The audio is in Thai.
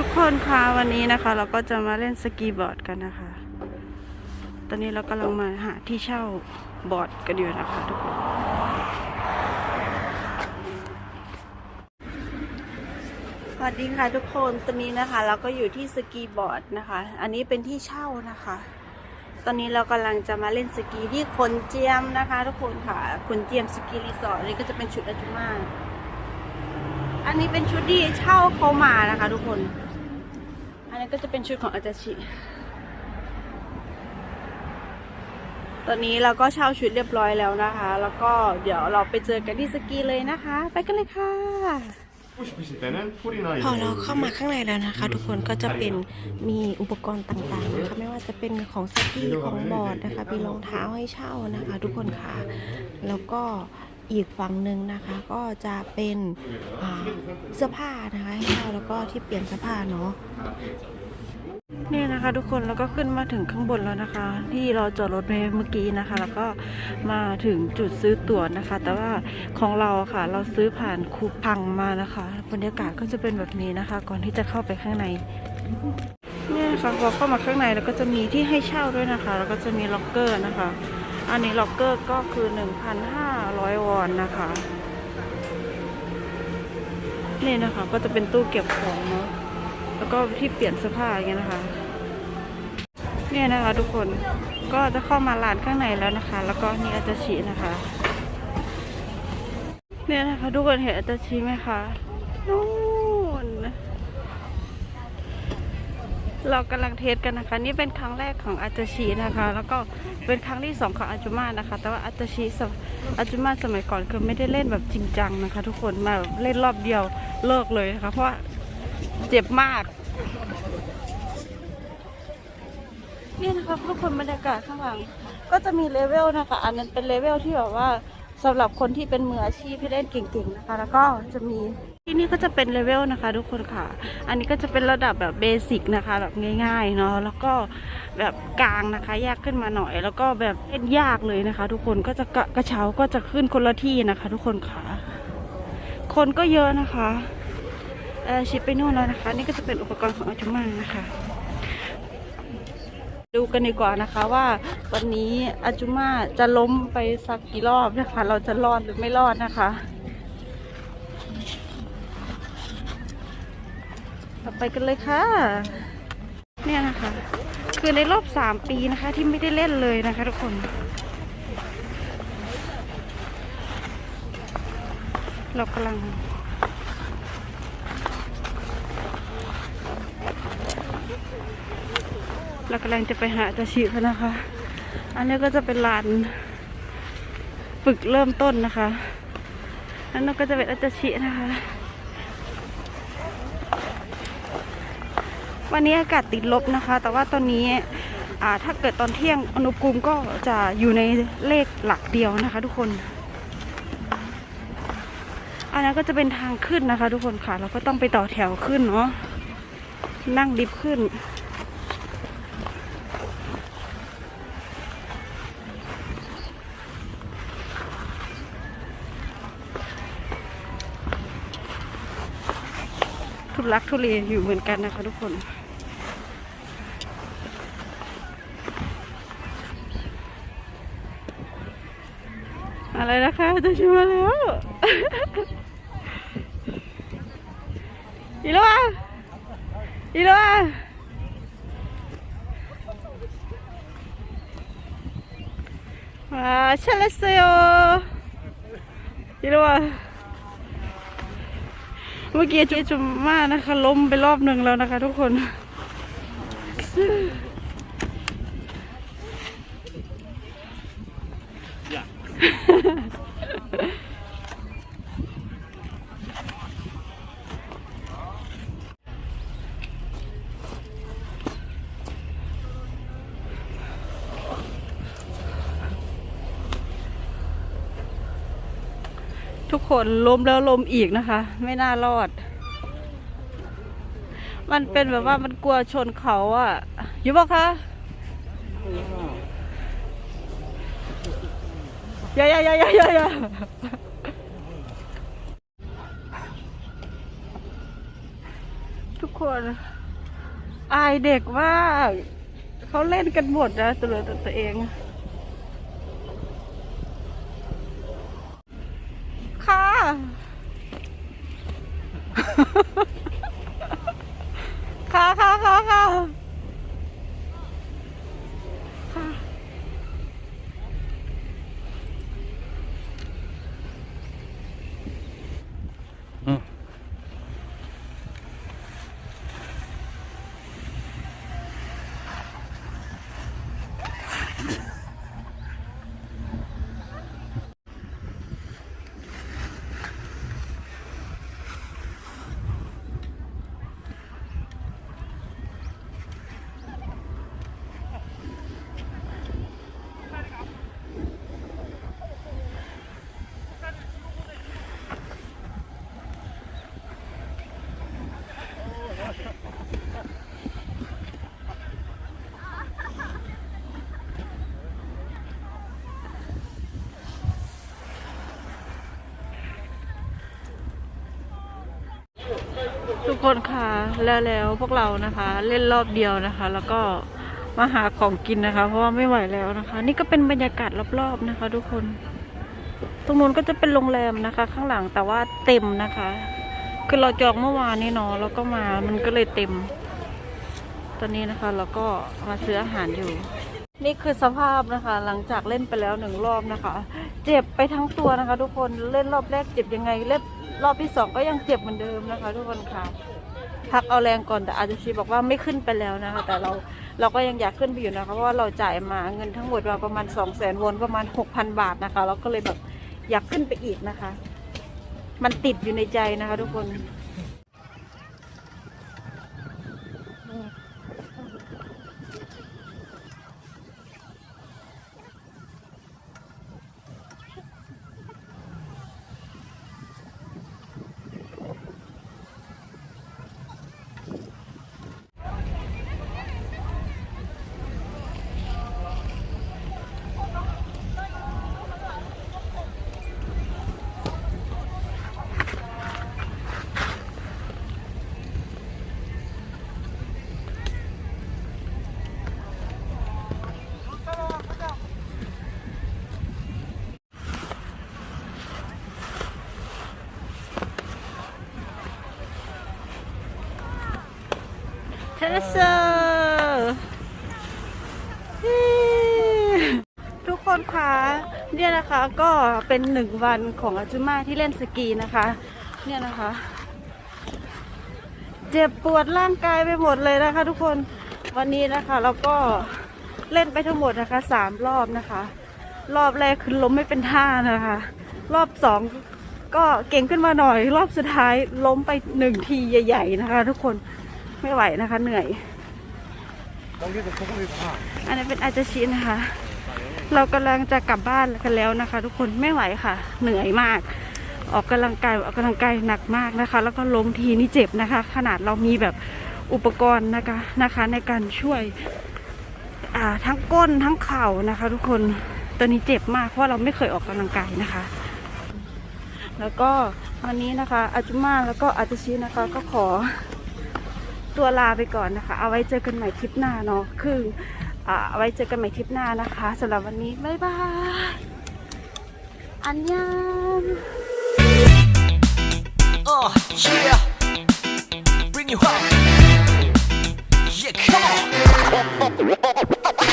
ทุกคนคะวันนี้นะคะ เราก็จะมาเล่นสกีบอร์ดกันนะคะ ตอนนี้เรากำลังมาหาที่เช่าบอร์ดกันอยู่นะคะทุกคนสวัสดีค่ะทุกคนตอนนี้นะคะ เราก็อยู่ที่สกีบอร์ดนะคะ อันนี้เป็นที่เช่านะคะ ตอนนี้เรากำลังจะมาเล่นสกีที่ขนเจียมนะคะ ทุกคนค่ะขนเจียมสกีรีสอร์ทนี้ก็จะเป็นชุดอาจุมาอันนี้เป็นชุดที่เช่าเขามานะคะ ทุกคนันนี้ก็จะเป็นชุดของอาจาชิตอนนี้เราก็เช่าชุดเรียบร้อยแล้วนะคะ แล้วก็เดี๋ยวเราไปเจอกันที่สกีเลยนะคะ ไปกันเลยค่ะ พอเราเข้ามาข้างในแล้วนะคะ ทุกคนก็จะเป็นมีอุปกรณ์ต่างๆนะคะไม่ว่าจะเป็นของสกีของบอร์ดนะคะมีรองเท้าให้เช่านะคะ ทุกคนค่ะ แล้วก็ อีกฝั่งหนึ่งนะคะก็จะเป็นเสื้อผ้านะคะให้เช่าแล้วก็ที่เปลี่ยนเสื้อผ้าเนาะนี่นะคะทุกคนแล้วก็ขึ้นมาถึงข้างบนแล้วนะคะ ที่เราจอดรถเมื่อกี้นะคะ แล้วก็มาถึงจุดซื้อตั๋วนะคะ แต่ว่าของเราค่ะ เราซื้อผ่านคูพังมานะคะ บรรยากาศก็จะเป็นแบบนี้นะคะ ก่อนที่จะเข้าไปข้างในเนี่ยนะคะพอเข้ามาข้างในแล้วก็จะมีที่ให้เช่าด้วยนะคะ แล้วก็จะมีล็อกเกอร์นะคะ อันนี้ล็อกเกอร์ก็คือ 1,500 วอนนะคะ นี่นะคะ ก็จะเป็นตู้เก็บของเนาะแล้วก็ที่เปลี่ยนเสื้อผ้าอย่างเงี้ยนะคะเนี่ยนะคะทุกคนก็จะเข้ามาร้านข้างในแล้วนะคะ แล้วก็นี่อาจจชีนะคะ เนี่ยนะคะ ทุกคนเห็นอาจจชีไหมคะนู้ เรากำลังเทสกันนะคะ นี่เป็นครั้งแรกของอาจาชีนะคะ แล้วก็เป็นครั้งที่สองของอาจุมานะคะ แต่ว่าอาจาชีอาจุมาสมัยก่อนคือไม่ได้เล่นแบบจริงจังนะคะ ทุกคนมาเล่นรอบเดียวเลิกเลยนะคะ เพราะเจ็บมากนี่นะคะทุกคนบรรยากาศข้างหลังก็จะมีเลเวลนะคะ อันนั้นเป็นเลเวลที่แบบว่าสำหรับคนที่เป็นมืออาชีพที่เล่นเก่งๆนะคะ แล้วก็จะมี ที่นี่ก็จะเป็นเลเวลนะคะทุกคนค่ะ อันนี้ก็จะเป็นระดับแบบเบสิกนะคะแบบง่ายๆเนาะ แล้วก็แบบกลางนะคะยากขึ้นมาหน่อย แล้วก็แบบเล่นยากเลยนะคะ ทุกคน ก็จะกระกระเช้าก็จะขึ้นคนละที่นะคะ ทุกคนค่ะ คนก็เยอะนะคะเออชิปไปนู่นแล้วนะคะ นี่ก็จะเป็นอุปกรณ์ของอาจุมานะคะ ดูกันดีกว่านะคะว่าวันนี้อาจุมาจะล้มไปสักกี่รอบนะคะ เราจะรอดหรือไม่รอดนะคะเรา ไปกันเลยค่ะ เนี่ยนะคะ คือในรอบสามปีนะคะ ที่ไม่ได้เล่นเลยนะคะ ทุกคนเรากำลังเรากำลังจะไปหาจาชิเขานะคะ อันนี้ก็จะเป็นลานฝึกเริ่มต้นนะคะ อันนั้นก็จะเป็นอาจาชินะคะ วันนี้อากาศติดลบนะคะ แต่ว่าตอนนี้ถ้าเกิดตอนเที่ยงอุณหภูมิก็จะอยู่ในเลขหลักเดียวนะคะ ทุกคน อันนั้นก็จะเป็นทางขึ้นนะคะ ทุกคนค่ะ เราก็ต้องไปต่อแถวขึ้นเนาะนั่งดิฟขึ้น ทุลักทุเลอยู่เหมือนกันนะคะทุกคนอะไรนะคะจะชิมมาแล้ว อีโลอาอีโลอาอ่าเชลเซโยอีโลอา เมื่อกี้จุจุมมานะคะ ล้มไปรอบหนึ่งแล้วนะคะ ทุกคน ทุกคนล้มแล้วล้มอีกนะคะ ไม่น่ารอด มันเป็นแบบว่ามันกลัวชนเขาอะอยู่ปะคะอย่าอย่าอย่าอย่าอย่ายาทุกคนอายเด็กมากเขาเล่นกันหมดนะตัวเหลือแต่ตัวเอง ค่ ทุกคนค่ะแล้วแล้วพวกเรานะคะ เล่นรอบเดียวนะคะ แล้วก็มาหาของกินนะคะ เพราะว่าไม่ไหวแล้วนะคะ นี่ก็เป็นบรรยากาศรอบๆนะคะ ทุกคน ตรงนู้นก็จะเป็นโรงแรมนะคะ ข้างหลังแต่ว่าเต็มนะคะ คือเราจองเมื่อวานนี่เนาะแล้วก็มามันก็เลยเต็ม ตอนนี้นะคะเราก็มาซื้ออาหารอยู่ นี่คือสภาพนะคะ หลังจากเล่นไปแล้วหนึ่งรอบนะคะ เจ็บไปทั้งตัวนะคะ ทุกคนเล่นรอบแรกเจ็บยังไงเล่น รอบที่สองก็ยังเจ็บเหมือนเดิมนะคะ ทุกคนค่ะ พักเอาแรงก่อนแต่อาจจะชีบอกว่าไม่ขึ้นไปแล้วนะคะ แต่เราเราก็ยังอยากขึ้นไปอยู่นะคะเพราะว่าเราจ่ายมาเงินทั้งหมดมาประมาณ2องแสนวนประมาณ 6,000 บาทนะคะ เราก็เลยแบบอยากขึ้นไปอีกนะคะ มันติดอยู่ในใจนะคะ ทุกคน เทเลเซอร์ทุกคนคะเนี่ยนะคะก็เป็นหนึ่งวันของอาจุมาที่เล่นสกีนะคะ เนี่ยนะคะ เจ็บปวดร่างกายไปหมดเลยนะคะ ทุกคนวันนี้นะคะเราก็เล่นไปทั้งหมดนะคะสามรอบนะคะ รอบแรกคือล้มไม่เป็นท่านะคะ รอบสองก็เก่งขึ้นมาหน่อย รอบสุดท้ายล้มไปหนึ่งทีใหญ่ ๆ นะคะ ทุกคน ไม่ไหวนะคะ เหนื่อย อันนี้เป็นอาจาชินะคะ เรากำลังจะกลับบ้านกันแล้วนะคะ ทุกคนไม่ไหวค่ะ เหนื่อยมาก ออกกำลังกายออกกำลังกายหนักมากนะคะ แล้วก็ล้มทีนี่เจ็บนะคะ ขนาดเรามีแบบอุปกรณ์นะคะนะคะ ในการช่วยทั้งก้นทั้งเข่านะคะ ทุกคนตอนนี้เจ็บมากเพราะเราไม่เคยออกกำลังกายนะคะ แล้วก็วันนี้นะคะอาจุมาแล้วก็อาจาชินะคะก็ขอ ตัวลาไปก่อนนะคะ เอาไว้เจอกันใหม่ทริปหน้าเนาะคือเอาไว้เจอกันใหม่ทริปหน้านะคะสำหรับวันนี้บ๊ายบายอันยัง Uh, yeah. Bring you up. Yeah, come on.